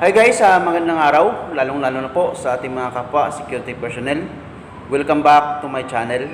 Hi guys, ah, magandang araw, lalong-lalo na po sa ating mga kapwa security personnel. Welcome back to my channel.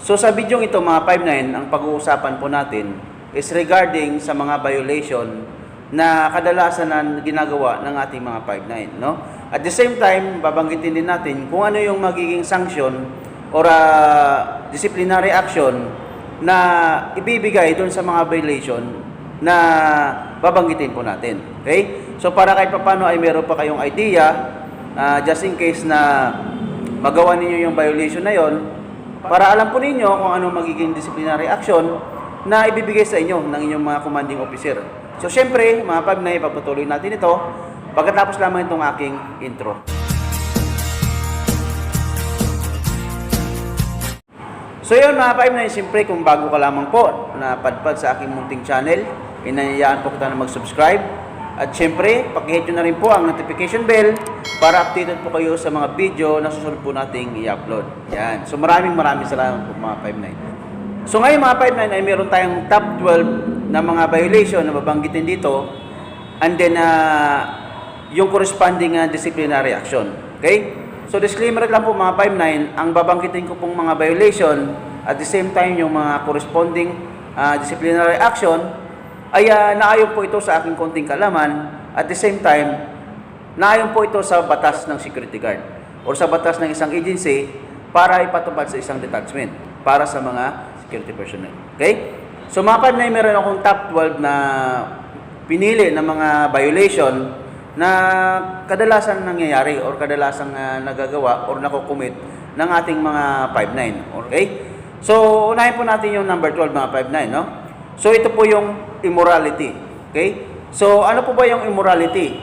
So sa video ito mga 59, ang pag-uusapan po natin is regarding sa mga violation na kadalasan na ginagawa ng ating mga 59, no? At the same time, babanggitin din natin kung ano yung magiging sanction or ah, disciplinary action na ibibigay doon sa mga violation na babanggitin po natin. Okay? So para kahit papano ay meron pa kayong idea, ah, just in case na magawa ninyo yung violation na yon, para alam po ninyo kung ano magiging disciplinary action na ibibigay sa inyo ng inyong mga commanding officer. So syempre, mga pag na ipagpatuloy natin ito, pagkatapos lamang itong aking intro. So yun mga 5 siyempre kung bago ka lamang po na padpad sa aking munting channel, inanyayaan po kita na mag-subscribe. At siyempre, pakihit nyo na rin po ang notification bell para updated po kayo sa mga video na susunod po nating i-upload. Yan. So maraming maraming salamat po mga 5 So ngayon mga 5 ay meron tayong top 12 na mga violation na babanggitin dito and then ah, yung corresponding ah, disciplinary action. Okay? So disclaimer lang po mga 59, ang babanggitin ko pong mga violation at the same time yung mga corresponding ah, disciplinary action ay ah, naayon po ito sa aking konting kalaman at the same time naayon po ito sa batas ng security guard or sa batas ng isang agency para ipatupad sa isang detachment para sa mga security personnel. Okay? So mga 59, meron akong top 12 na pinili na mga violation na kadalasan nangyayari or kadalasan uh, nagagawa or nakukumit ng ating mga 5-9. Okay? So, unahin po natin yung number 12, mga 5-9, no? So, ito po yung immorality. Okay? So, ano po ba yung immorality?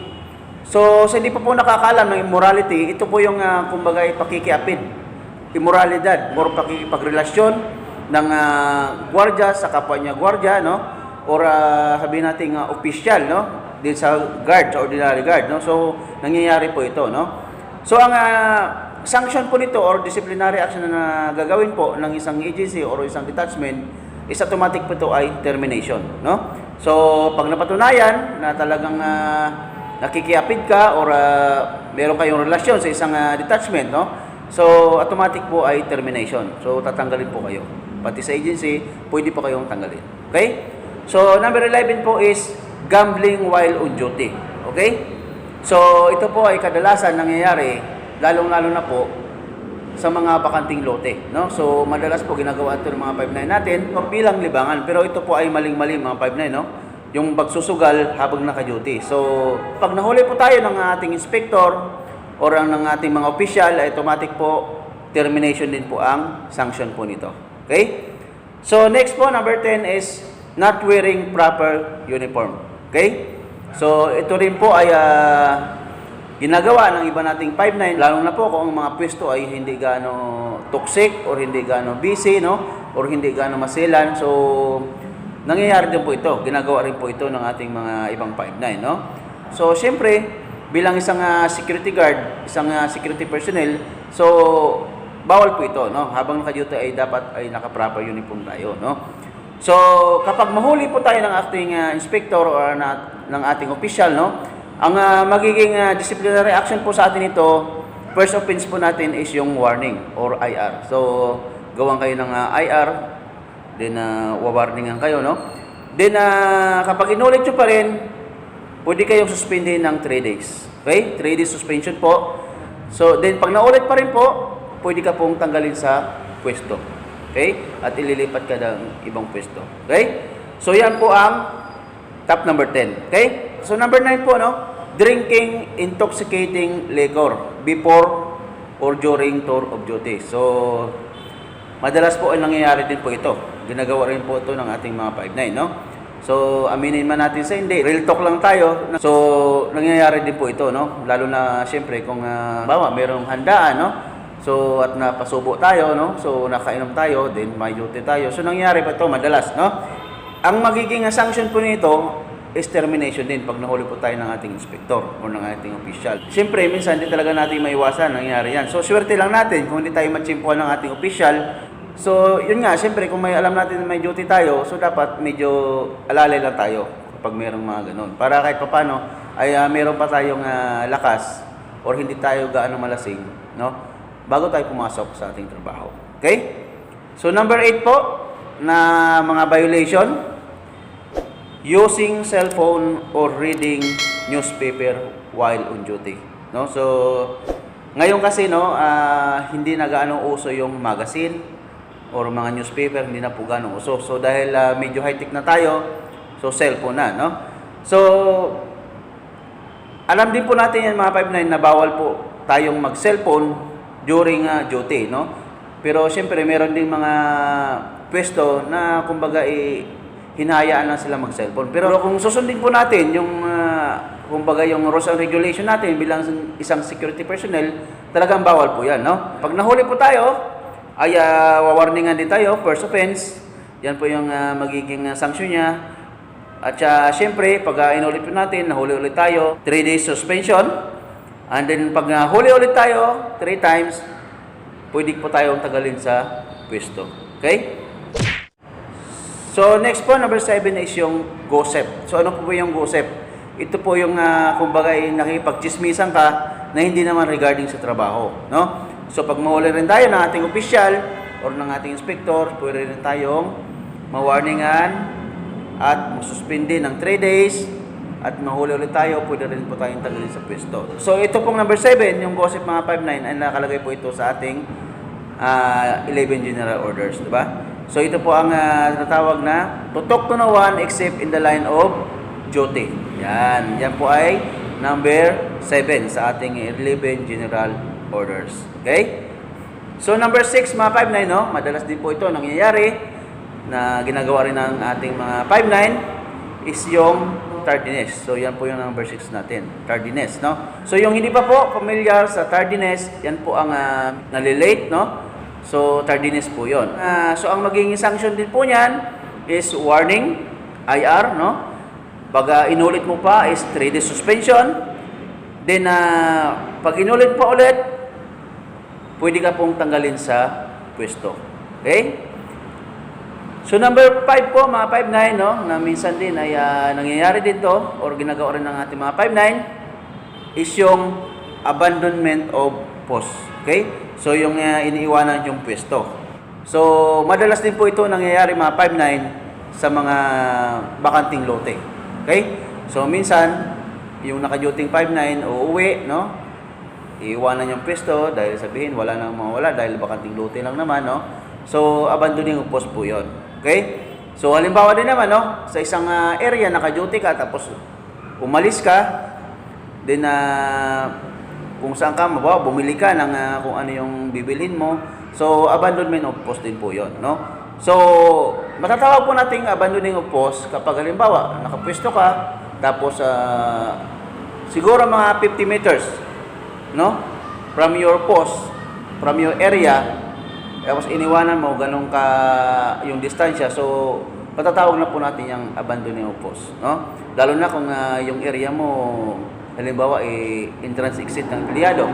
So, sa hindi pa po nakakalam ng immorality, ito po yung, uh, kumbaga, pakikiapid. Immoralidad or pakikipagrelasyon ng uh, gwardiya sa kapwa niya gwardiya, no? Or uh, sabihin natin uh, official, no? din sa guard, sa ordinary guard. No? So, nangyayari po ito. No? So, ang ah, sanction po nito or disciplinary action na gagawin po ng isang agency or isang detachment is automatic po ito ay termination. No? So, pag napatunayan na talagang ah, nakikiapid ka or ah, meron kayong relasyon sa isang ah, detachment, no? So, automatic po ay termination. So, tatanggalin po kayo. Pati sa agency, pwede po kayong tanggalin. Okay? So, number 11 po is gambling while on duty. Okay? So, ito po ay kadalasan nangyayari, lalong-lalo na po sa mga bakanting lote. No? So, madalas po ginagawa ito ng mga 5-9 natin o bilang libangan. Pero ito po ay maling-mali mga 5-9, no? Yung pagsusugal habang naka-duty. So, pag nahuli po tayo ng ating inspector or ng ating mga official, ay automatic po termination din po ang sanction po nito. Okay? So, next po, number 10 is not wearing proper uniform. Okay? So, ito rin po ay ah, ginagawa ng iba nating 5-9, lalo na po kung ang mga pwesto ay hindi gaano toxic or hindi gaano busy, no? Or hindi gaano maselan. So, nangyayari din po ito. Ginagawa rin po ito ng ating mga ibang 5-9, no? So, syempre, bilang isang ah, security guard, isang ah, security personnel, so, bawal po ito, no? Habang naka-duty ay dapat ay naka-proper uniform tayo, no? So, kapag mahuli po tayo ng ating uh, inspector or na, ng ating official, no? Ang uh, magiging uh, disciplinary action po sa atin ito, first offense po natin is yung warning or IR. So, gawan kayo ng uh, IR, then uh, wawarningan kayo, no? Then, uh, kapag inulit nyo pa rin, pwede kayong suspendin ng 3 days. Okay? 3 days suspension po. So, then pag naulit pa rin po, pwede ka pong tanggalin sa pwesto. Okay? At ililipat ka ng ibang pwesto. Okay? So, yan po ang top number 10. Okay? So, number 9 po, no? Drinking intoxicating liquor before or during tour of duty. So, madalas po ay nangyayari din po ito. Ginagawa rin po ito ng ating mga 5-9, no? So, aminin man natin sa hindi. Real talk lang tayo. So, nangyayari din po ito, no? Lalo na, siyempre, kung, uh, bawa, merong handaan, no? So, at napasubo tayo, no? So, nakainom tayo, then may duty tayo. So, nangyayari pa ito madalas, no? Ang magiging sanction po nito is termination din pag nahuli po tayo ng ating inspector o ng ating official. Siyempre, minsan hindi talaga natin maiwasan nangyari yan. So, swerte lang natin kung hindi tayo matsimpuan ng ating official. So, yun nga, siyempre, kung may alam natin na may duty tayo, so dapat medyo alalay lang tayo kapag mayroong mga ganun. Para kahit papano, ay ah, meron pa tayong ah, lakas or hindi tayo gaano malasing, no? Bago tayo pumasok sa ating trabaho. Okay? So number 8 po na mga violation using cellphone or reading newspaper while on duty. No? So, ngayon kasi no, ah, hindi na gaano uso yung magazine or mga newspaper, hindi na po gaano uso. So, dahil ah, medyo high-tech na tayo, so cellphone na, no? So, alam din po natin yan mga 5-9 na bawal po tayong mag-cellphone during ah, duty, no? Pero siyempre meron ding mga pwesto na kumbaga eh, hinahayaan lang sila mag-cellphone. Pero kung susundin po natin yung ah, kumbaga yung rules and regulation natin bilang isang security personnel, talagang bawal po yan, no? Pag nahuli po tayo, ay uh, wawarningan din tayo, first offense. Yan po yung ah, magiging ah, sanction niya. At uh, syempre, pag uh, inulit po natin, nahuli ulit tayo, 3 days suspension. And then pag nahuli ulit tayo, 3 times, pwede po tayong tagalin sa pwesto. Okay? So next po, number 7 is yung GOSEP. So ano po ba yung GOSEP? Ito po yung uh, kumbaga ay nakipagchismisan ka na hindi naman regarding sa trabaho. No? So pag mahuli rin tayo ng ating opisyal or ng ating inspector, pwede rin tayong mawarningan at masuspindi ng 3 days at mahuli ulit tayo, pwede rin po tayong tagalin sa pwesto. So ito pong number 7, yung gossip mga 5-9, ay nakalagay po ito sa ating ah, 11 general orders, di ba? So ito po ang ah, tinatawag na tutok one except in the line of duty. Yan, yan po ay number 7 sa ating 11 general orders. Okay? So number 6 mga 5-9, no? Madalas din po ito nangyayari na ginagawa rin ng ating mga 5-9 is yung tardiness. So, yan po yung number 6 natin. Tardiness, no? So, yung hindi pa po familiar sa tardiness, yan po ang uh, nalilate, no? So, tardiness po yon. Uh, so, ang magiging sanction din po niyan is warning, IR, no? Pag uh, inulit mo pa is 3 days suspension. Then, uh, pag inulit pa ulit, pwede ka pong tanggalin sa pwesto. Okay? So number 5 po, mga 5-9, no, na minsan din ay uh, nangyayari dito or ginagawa rin ng ating mga 5-9 is yung abandonment of post. Okay? So yung uh, iniiwanan yung pwesto. So madalas din po ito nangyayari mga 5-9 sa mga bakanting lote. Okay? So minsan, yung naka-duty 5-9 uuwi, no? Iiwanan yung pwesto dahil sabihin wala nang mawala dahil bakanting lote lang naman, no? So abandoning post po 'yon. Okay? So halimbawa din naman no, sa isang uh, area naka-duty ka tapos umalis ka, then uh, kung saan ka mabawa, bumili ka ng uh, kung ano yung bibilhin mo. So abandonment of post din po 'yon, no? So matatawag po nating abandoning of post kapag halimbawa nakapwesto ka tapos uh, siguro mga 50 meters no from your post from your area tapos iniwanan mo, ganun ka yung distansya. So, patatawag na po natin yung abandoning of post. No? Lalo na kung uh, yung area mo, halimbawa, eh, entrance exit ng pilyado.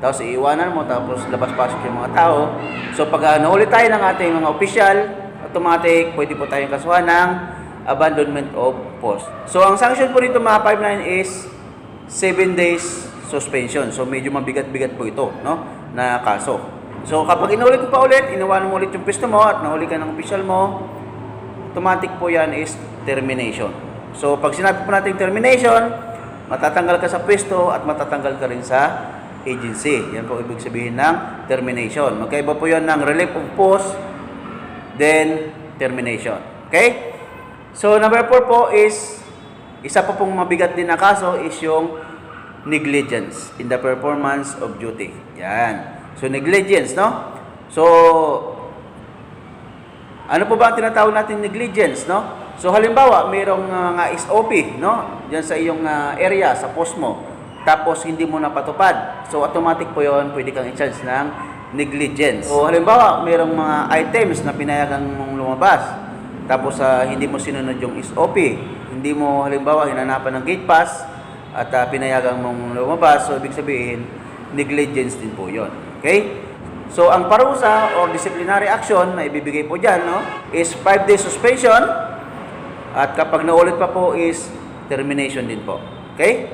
Tapos iiwanan mo, tapos labas-pasok yung mga tao. So, pag uh, nahuli tayo ng ating mga official, automatic, pwede po tayong kasuhan ng abandonment of post. So, ang sanction po dito mga 5-9 is 7 days suspension. So, medyo mabigat-bigat po ito, no? Na kaso. So kapag inulit mo pa ulit, inawanan mo ulit yung pwesto mo at nahuli ka ng official mo, automatic po yan is termination. So pag sinabi po natin termination, matatanggal ka sa pwesto at matatanggal ka rin sa agency. Yan po ibig sabihin ng termination. Magkaiba po yan ng relief of post, then termination. Okay? So number 4 po is, isa pa pong mabigat din na kaso is yung negligence in the performance of duty. Yan. So, negligence, no? So, ano po ba ang tinatawag natin negligence, no? So, halimbawa, mayroong uh, nga SOP, no? Diyan sa iyong uh, area, sa post mo. Tapos, hindi mo napatupad. So, automatic po yon pwede kang i-charge ng negligence. So, halimbawa, mayroong mga items na pinayagan mong lumabas. Tapos, uh, hindi mo sinunod yung SOP. Hindi mo, halimbawa, hinanapan ng gate pass at uh, pinayagan mong lumabas. So, ibig sabihin, negligence din po yon Okay? So, ang parusa or disciplinary action na ibibigay po dyan, no, is 5 days suspension at kapag naulit pa po is termination din po. Okay?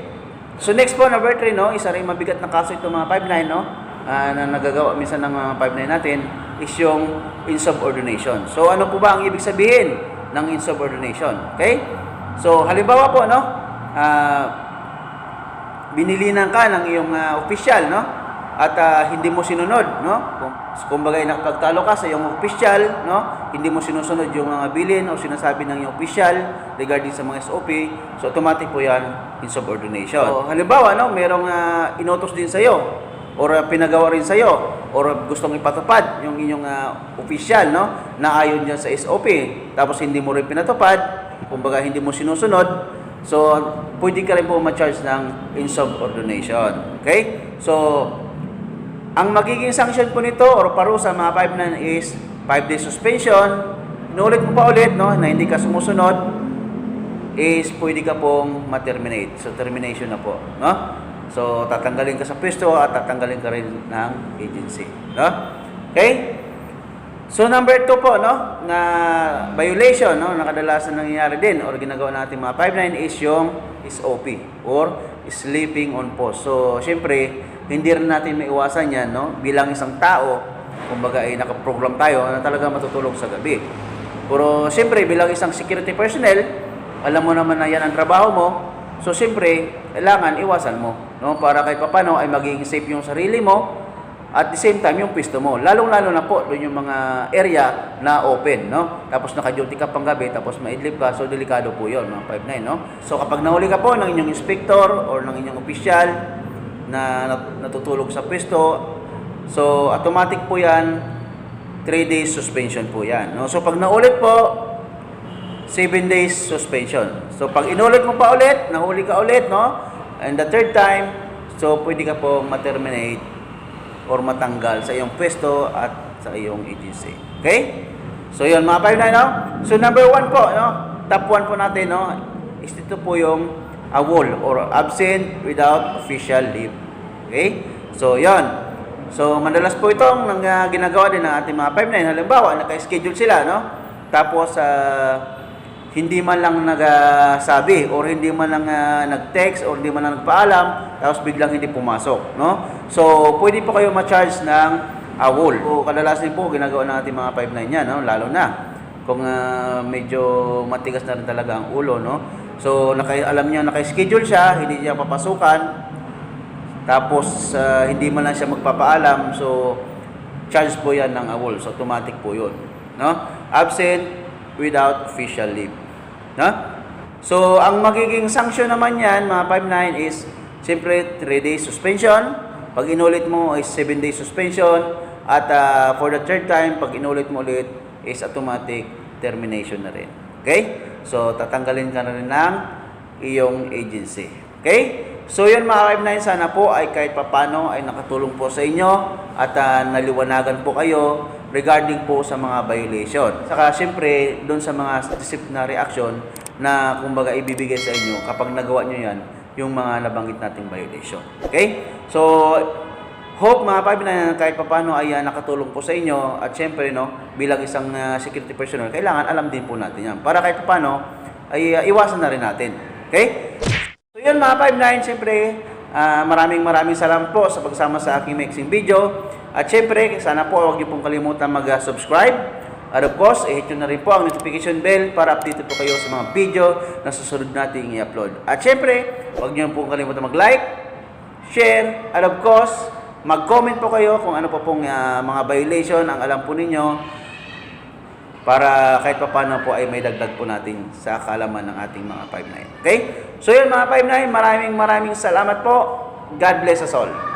So next po, number 3, no, isa rin mabigat na kaso ito mga 5-9, no, ah, na nagagawa minsan ng mga 5-9 natin, is yung insubordination. So ano po ba ang ibig sabihin ng insubordination? Okay? So halimbawa po, no, ah, binilinan ka ng iyong ah, opisyal, no, at ah, hindi mo sinunod, no, kung kumbaga ay nakapagtalo ka sa iyong opisyal, no, hindi mo sinusunod yung mga bilin o sinasabi ng iyong opisyal regarding sa mga SOP, so automatic po yan insubordination. So, halimbawa, no, merong ah, inutos din sa iyo or ah, pinagawa rin sa iyo or gustong ipatupad yung inyong ah, opisyal, no, na ayon diyan sa SOP, tapos hindi mo rin pinatupad, kumbaga hindi mo sinusunod, so pwede ka rin po ma-charge ng insubordination. Okay? So, ang magiging sanction po nito or parusa mga 5 is 5 days suspension. Inulit mo pa ulit no, na hindi ka sumusunod is pwede ka pong ma-terminate. So termination na po, no? So tatanggalin ka sa pwesto at tatanggalin ka rin ng agency, no? Okay? So number 2 po no, na violation no, na kadalasan nangyayari din or ginagawa natin mga 59 is yung SOP or sleeping on post. So syempre, hindi rin natin maiwasan yan no, bilang isang tao, kumbaga ay nakaprogram tayo na talaga matutulog sa gabi. Pero syempre, bilang isang security personnel, alam mo naman na yan ang trabaho mo, so syempre, kailangan iwasan mo, no? Para kahit papano ay magiging safe yung sarili mo, at the same time, yung pisto mo. Lalong-lalo na po, doon yung mga area na open, no? Tapos naka-duty ka pang gabi, tapos maidlip ka, so delikado po yun, mga 5-9, no? So kapag nahuli ka po ng inyong inspector or ng inyong opisyal na nat- natutulog sa pisto, so automatic po yan, 3 days suspension po yan, no? So pag naulit po, 7 days suspension. So pag inulit mo pa ulit, nahuli ka ulit, no? And the third time, so pwede ka po ma-terminate or matanggal sa iyong pwesto at sa iyong agency. Okay? So yun mga 5 no? So number 1 po, no? Top 1 po natin, no? Is ito po yung AWOL or absent without official leave. Okay? So yun. So madalas po itong nang, ah, ginagawa din ng ating mga 5 Halimbawa, naka-schedule sila, no? Tapos, ah, hindi man lang nagsabi or hindi man lang ah, nag-text or hindi man lang nagpaalam tapos biglang hindi pumasok, no? So, pwede po kayo ma-charge ng AWOL. O kadalasan po ginagawa ng ating mga 5-9 yan, no? Lalo na kung ah, medyo matigas na rin talaga ang ulo, no? So, naka, alam niya naka-schedule siya, hindi niya papasukan, tapos ah, hindi man lang siya magpapaalam, so charge po yan ng AWOL. So, automatic po yun, no? Absent without official leave. No? So, ang magiging sanction naman yan, mga 5-9 is, siyempre, 3 days suspension. Pag inulit mo is 7 days suspension. At ah, for the third time, pag inulit mo ulit, is automatic termination na rin. Okay? So, tatanggalin ka na rin ng iyong agency. Okay? So, yun mga 5-9, sana po ay kahit papano ay nakatulong po sa inyo at ah, naliwanagan po kayo regarding po sa mga violation. Saka siyempre, doon sa mga disciplinary action na kumbaga ibibigay sa inyo kapag nagawa nyo yan, yung mga nabanggit nating violation. Okay? So, hope mga pabi na kahit papano ay ah, nakatulong po sa inyo at siyempre no, bilang isang ah, security personnel, kailangan alam din po natin yan. Para kahit papano ay ah, iwasan na rin natin. Okay? So yun mga 5-9, siyempre ah, maraming maraming salamat po sa pagsama sa aking mixing video. At siyempre, sana po huwag niyo pong kalimutan mag-subscribe. At of course, i-hit nyo na rin po ang notification bell para updated po kayo sa mga video na susunod nating i-upload. At siyempre, huwag niyo pong kalimutan mag-like, share, at of course, mag-comment po kayo kung ano po pong ah, mga violation ang alam po ninyo para kahit pa paano po ay may dagdag po natin sa kaalaman ng ating mga 5-9. Okay? So yun mga 5-9, maraming maraming salamat po. God bless us all.